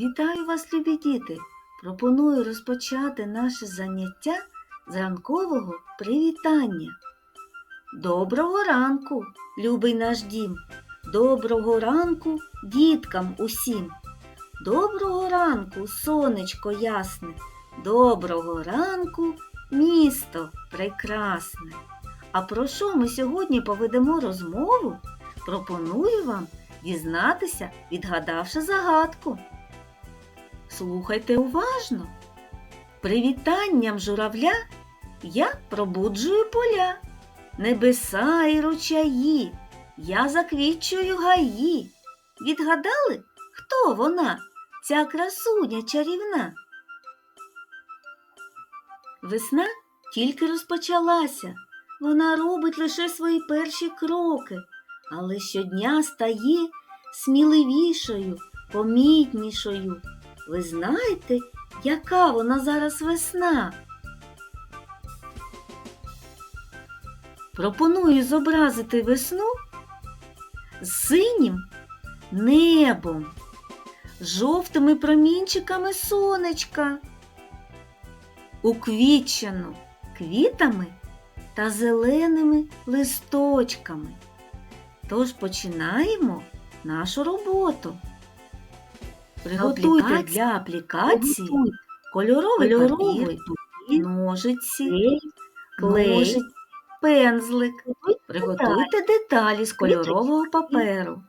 Вітаю вас, любі діти! Пропоную розпочати наше заняття з ранкового привітання. Доброго ранку, любий наш дім! Доброго ранку діткам усім! Доброго ранку, сонечко ясне! Доброго ранку, місто прекрасне! А про що ми сьогодні поведемо розмову? Пропоную вам дізнатися, відгадавши загадку. Слухайте уважно. Привітанням журавля я пробуджую поля, небеса і ручаї, я заквічую гаї. Відгадали, хто вона, ця красуня чарівна? Весна тільки розпочалася. Вона робить лише свої перші кроки, але щодня стає сміливішою, помітнішою. Ви знаєте, яка вона зараз весна? Пропоную зобразити весну з синім небом, жовтими промінчиками сонечка, уквічену квітами та зеленими листочками. Тож починаємо нашу роботу. Приготуйте для аплікації кольоровий, Кольоровий папір, ножиці, клей, ножиці. пензлик. Приготуйте деталі з кольорового паперу,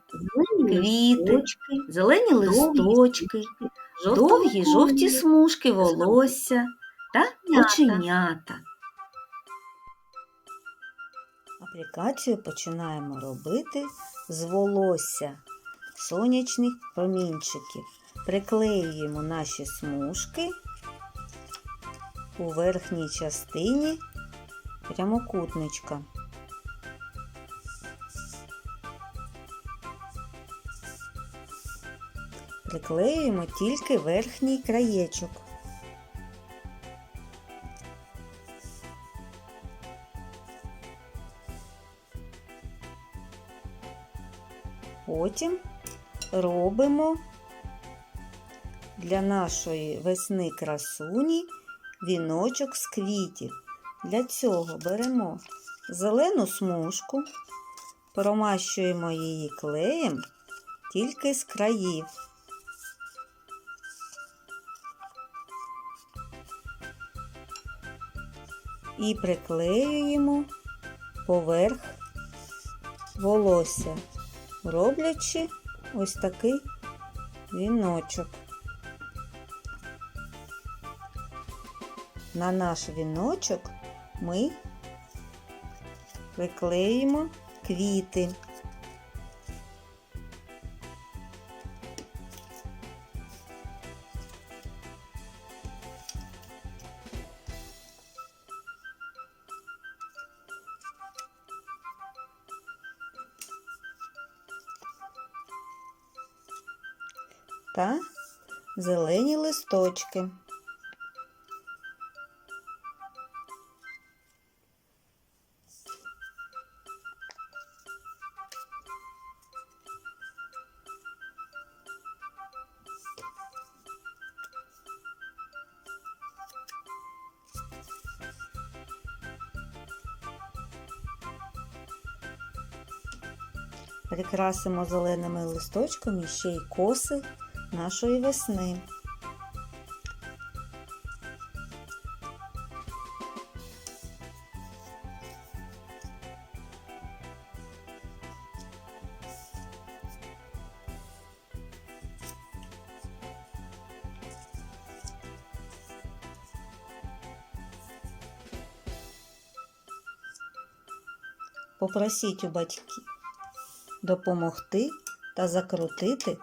квіти, зелені листочки, довгі жовті смужки волосся та оченята. Аплікацію починаємо робити з волосся сонячних промінчиків. Приклеюємо наші смужки у верхній частині прямокутничка. Приклеюємо тільки верхній краєчок. Потім робимо для нашої весни красуні віночок з квітів. Для цього беремо зелену смужку, промащуємо її клеєм тільки з країв. І приклеюємо поверх волосся роблячи ось такий віночок. На наш віночок ми приклеїмо квіти. та зелені листочки. Прикрасимо зеленими листочками ще й коси нашої весни. Попросіть у батьків допомогти та закрутити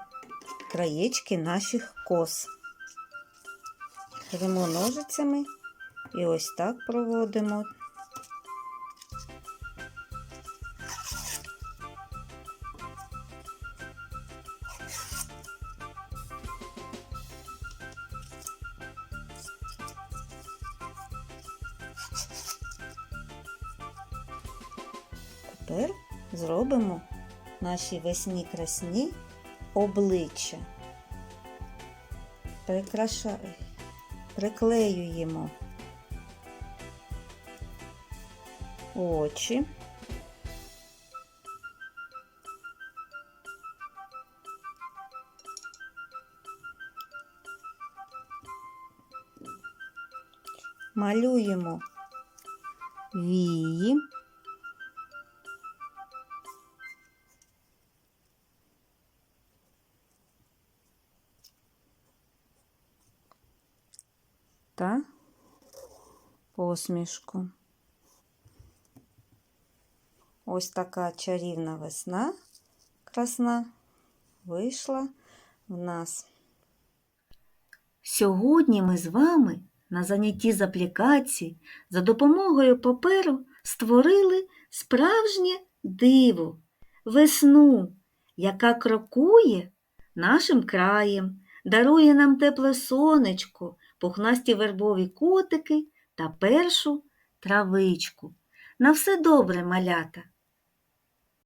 краєчки наших кос. Беремо ножицями і ось так проводимо. Тепер зробимо наші весні красні обличчя. прикраша... приклеюємо очі. Малюємо вії. Та посмішку. Ось така чарівна весна красна вийшла в нас. Сьогодні ми з вами на занятті з аплікації за допомогою паперу створили справжнє диво, весну, яка крокує нашим краєм, дарує нам тепле сонечко, пухнасті вербові котики та першу травичку. На все добре, малята!